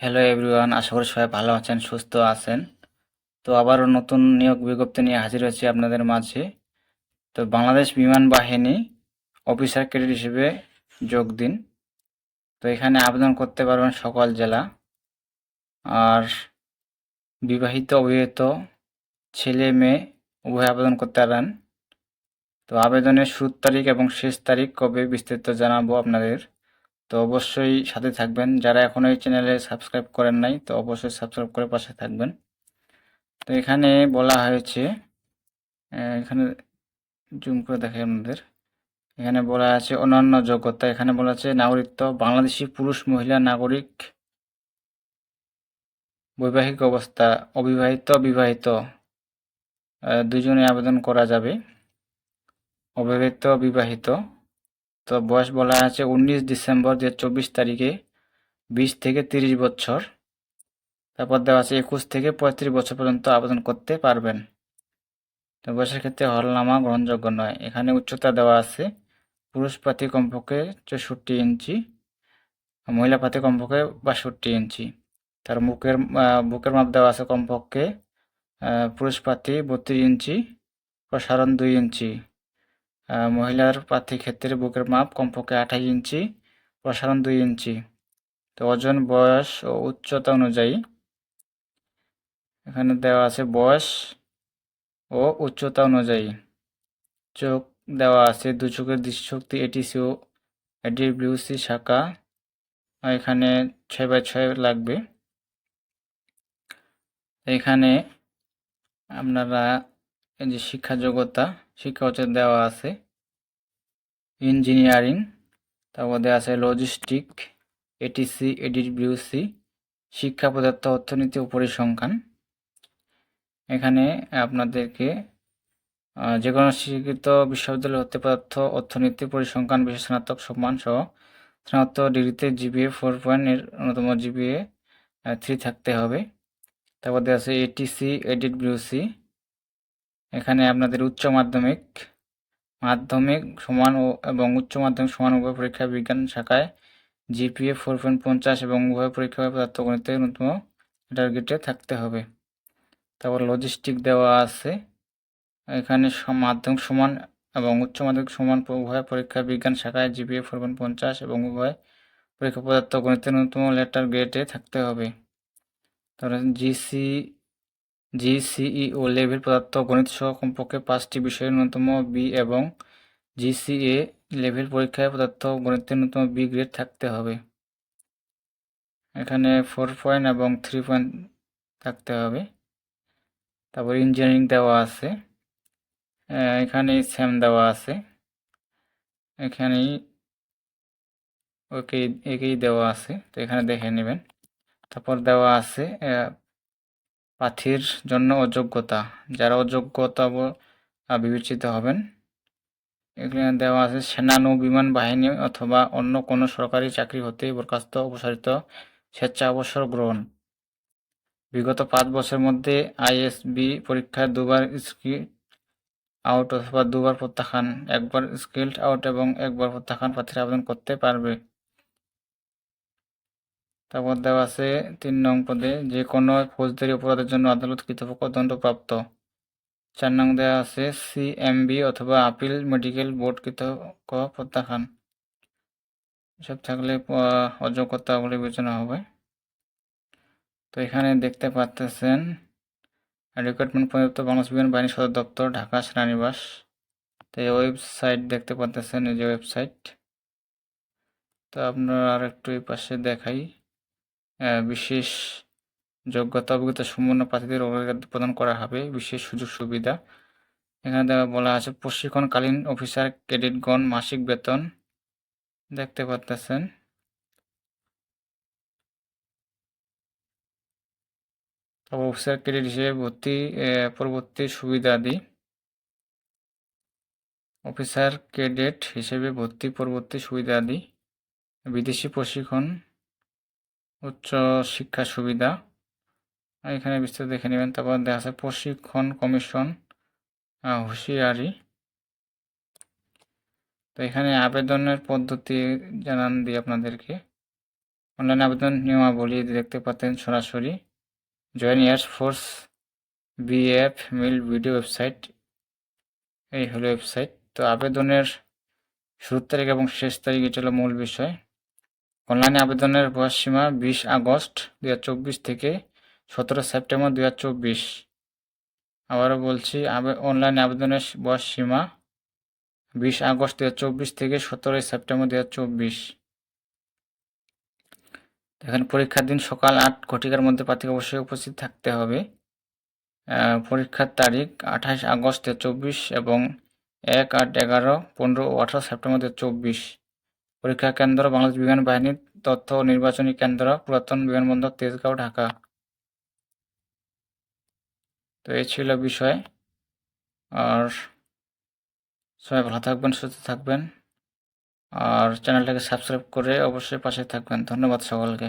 Hello everyone আশা করি সবাই ভালো আছেন, সুস্থ আছেন। তো আবারও নতুন নিয়োগ বিজ্ঞপ্তি নিয়ে হাজির হয়েছি আপনাদের মাঝে। তো বাংলাদেশ বিমান বাহিনী অফিসার ক্যাডেট হিসেবে যোগ দিন। তো এখানে আবেদন করতে পারবেন সকল জেলা। আর বিবাহিত অবিবাহিত ছেলে, মেয়ে উভয় আবেদন করতে পারেন। তো আবেদনের শুরুর তারিখ এবং শেষ তারিখ কবে বিস্তারিত জানাব আপনাদের। তো অবশ্যই সাথে থাকবেন। যারা এখনও এই চ্যানেলে সাবস্ক্রাইব করেন নাই, তো অবশ্যই সাবস্ক্রাইব করে পাশে থাকবেন। তো এখানে বলা হয়েছে এখানে জুম করে দেখাই আপনাদের। এখানে বলা আছে অন্যান্য যোগ্যতা এখানে বলা আছে নাগরিকত্ব, বাংলাদেশি পুরুষ, মহিলা, নাগরিক, বৈবাহিক অবস্থা, অবিবাহিত, বিবাহিত দুজনে আবেদন করা যাবে। অবিবাহিত, বিবাহিত তো বয়স বলা আছে উনিশ ডিসেম্বর দু চব্বিশ তারিখে, বিশ থেকে তিরিশ বছর। তারপর দেওয়া আছে একুশ থেকে পঁয়ত্রিশ বছর পর্যন্ত আবেদন করতে পারবেন। তো বয়সের ক্ষেত্রে হলনামা গ্রহণযোগ্য নয়। এখানে উচ্চতা দেওয়া আছে, পুরুষ প্রার্থী কমপক্ষে চৌষট্টি ইঞ্চি, মহিলা প্রার্থী কমপক্ষে বাষট্টি ইঞ্চি। তার মুখের বুকের মাপ দেওয়া আছে কমপক্ষে পুরুষ প্রার্থী বত্রিশ ইঞ্চি, প্রসারণ দুই ইঞ্চি। মহিলার প্রার্থীর ক্ষেত্রে বুকের মাপ কমপক্ষে আঠাশ ইঞ্চি, প্রসারণ দুই ইঞ্চি। তো ওজন, বয়স ও উচ্চতা অনুযায়ী এখানে দেওয়া আছে বয়স ও উচ্চতা অনুযায়ী। চোখ দেওয়া আছে দু চোখের দৃষ্টিশক্তি এটিসি ও এডিব্লিউসি শাখা। এখানে ছয় বাই ছয় লাগবে। এখানে আপনারা এই যে শিক্ষা যোগ্যতা শিক্ষা হচ্ছে দেওয়া আছে। ইঞ্জিনিয়ারিং, তারপর দেওয়া আছে লজিস্টিক এটিসি এডিব্লিউসি শিক্ষা পদার্থ, অর্থনীতি ও পরিসংখ্যান এখানে আপনাদেরকে যে কোনো স্বীকৃত বিশ্ববিদ্যালয় হতে পদার্থ, অর্থনীতি, পরিসংখ্যান বিশেষ স্নাতক সম্মান সহ স্নাতক ডিগ্রিতে জিপিএ ফোর পয়েন্ট এর অন্যতম জিপিএ থ্রি থাকতে হবে। তারপর দেওয়া আছে এটিসি এডিট বিউসি এখানে আপনাদের উচ্চ মাধ্যমিক মাধ্যমিক সমান ও এবং উচ্চ মাধ্যমিক সমান উভয় পরীক্ষা বিজ্ঞান শাখায় জিপিএ ফোর পয়েন্ট পঞ্চাশ এবং উভয় পরীক্ষা পদার্থ গণিতে ন্যূনতম টার্গেটে থাকতে হবে। তারপর লজিস্টিক দেওয়া আছে। এখানে মাধ্যমিক সমান এবং উচ্চ মাধ্যমিক সমান উভয় পরীক্ষা বিজ্ঞান শাখায় জিপিএ ফোর পয়েন্ট পঞ্চাশ এবং উভয় পরীক্ষা পদার্থ গণিতে ন্যূনতম লেটার গ্রেডে থাকতে হবে। তারপরে জিসি জিসিই ও লেভেল পদার্থ গণিত সহ কমপক্ষে পাঁচটি বিষয়ের ন্যূনতম বি এবং জিসিএ লেভেল পরীক্ষায় পদার্থ গণিতের ন্যূনতম বি গ্রেড থাকতে হবে। এখানে ফোর পয়েন্ট এবং থ্রি পয়েন্ট থাকতে হবে। তারপর ইঞ্জিনিয়ারিং দেওয়া আছে। এখানে সেম দেওয়া আছে। এখানেই ওকে একেই দেওয়া আছে। তো এখানে দেখে নেবেন। তারপর দেওয়া আছে প্রার্থীর জন্য অযোগ্যতা। যারা অযোগ্যতা বিবেচিত হবেন। এখানে দেওয়া আছে সেনা নৌ বিমান বাহিনী অথবা অন্য কোনো সরকারি চাকরি হতে বরখাস্ত অপসারিত স্বেচ্ছা অবসর গ্রহণ। বিগত পাঁচ বছরের মধ্যে আইএসবি পরীক্ষায় দুবার স্কিল আউট অথবা দুবার প্রত্যাখ্যান। একবার স্কিল্ড আউট এবং একবার প্রত্যাখ্যান প্রার্থীরা আবেদন করতে পারবে। তারপর দেওয়া আছে তিন নং পদে যে কোনো ফৌজদারি অপরাধের জন্য আদালত কর্তৃপক্ষ দণ্ডপ্রাপ্ত। চার নং দেওয়া আছে সিএমবি অথবা আপিল মেডিকেল বোর্ড কর্তৃপক্ষ প্রত্যাখ্যান। এসব থাকলে আহ, অযোগ্যতা বলে বিবেচনা হবে। তো এখানে দেখতে পাচ্তেছেন রিক্রুটমেন্ট পরিবর্তন বাংলাদেশ বিমান বাহিনী সদর দপ্তর ঢাকা সেনানিবাস। তো এই ওয়েবসাইট দেখতে পাচ্তেছেন এই যে ওয়েবসাইট। তো আপনারা আর একটু এই পাশে দেখাই। বিশেষ যোগ্যতা অভিজ্ঞতা সম্পন্ন প্রার্থীদের অগ্রাধিকার প্রদান করা হবে। বিশেষ সুযোগ সুবিধা। এখানে বলা আছে, প্রশিক্ষণকালীন অফিসার ক্যাডেটগণ মাসিক বেতন দেখতে পাচ্তেছেন তারপর অফিসার ক্যাডেট হিসেবে ভর্তি পরবর্তী সুবিধাদি অফিসার ক্যাডেট হিসেবে ভর্তি, পরবর্তী সুবিধাদি বিদেশি প্রশিক্ষণ উচ্চ শিক্ষা সুবিধা। এখানে বিস্তারিত দেখে নেবেন। তারপর দেখা আছে প্রশিক্ষণ কমিশন হুঁশিয়ারি। তো এখানে আবেদনের পদ্ধতি জানান দিই আপনাদেরকে। অনলাইন আবেদন নিয়মাবলী দেখতে পাতেন সরাসরি। জয়েন এয়ার ফোর্স বিএফ মিল ভিডিও ওয়েবসাইট এই হলো ওয়েবসাইট তো আবেদনের শুরুর তারিখ এবং শেষ তারিখ এটা হলো মূল বিষয়। অনলাইনে আবেদনের বয়স সীমা বিশ আগস্ট দু হাজার চব্বিশ থেকে সতেরো সেপ্টেম্বর দু হাজার চব্বিশ। আবারও বলছি অনলাইনে আবেদনের বয়স সীমা বিশ আগস্ট দু হাজার চব্বিশ থেকে সতেরোই সেপ্টেম্বর দু এখানে পরীক্ষার দিন সকাল আট ঘটিকার মধ্যে প্রার্থীকে অবশ্যই উপস্থিত থাকতে হবে। পরীক্ষার তারিখ আঠাশ আগস্ট চব্বিশ এবং এক আট এগারো পনেরো ও আঠারো সেপ্টেম্বর দু পরীক্ষা কেন্দ্র বাংলাদেশ বিমান বাহিনীর তথ্য ও নির্বাচনী কেন্দ্র, পুরাতন বিমানবন্দর, তেজগাঁও, ঢাকা। তো এই ছিল বিষয়। আর সবাই ভালো থাকবেন, সুস্থ থাকবেন। আর চ্যানেলটাকে সাবস্ক্রাইব করে অবশ্যই পাশে থাকবেন। ধন্যবাদ সকলকে।